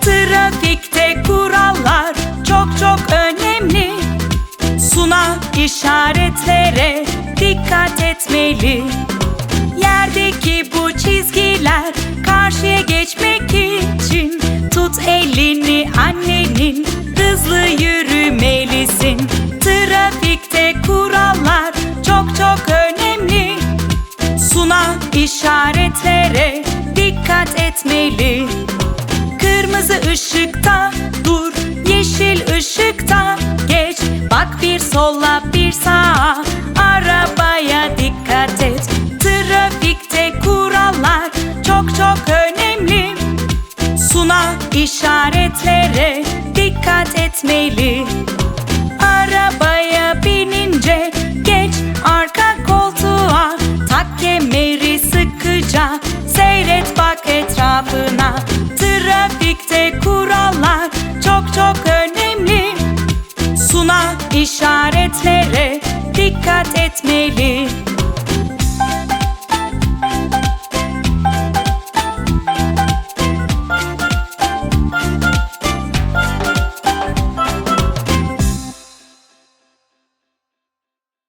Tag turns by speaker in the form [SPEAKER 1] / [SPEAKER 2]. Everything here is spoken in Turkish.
[SPEAKER 1] Trafikte kurallar çok çok önemli. Suna işaretlere dikkat etmeli. Yerdeki bu çizgiler karşıya geçmek için Tut elini annenin hızlı yürü işaretlere dikkat etmeli. Kırmızı ışıkta dur, yeşil ışıkta geç. Bak bir sola bir sağa, arabaya dikkat et. Trafikte kurallar çok çok önemli. Suna işaretlere dikkat etmeli sıkıca seyret bak etrafına. Trafikte kurallar çok çok önemli. Suna işaretlere dikkat etmeli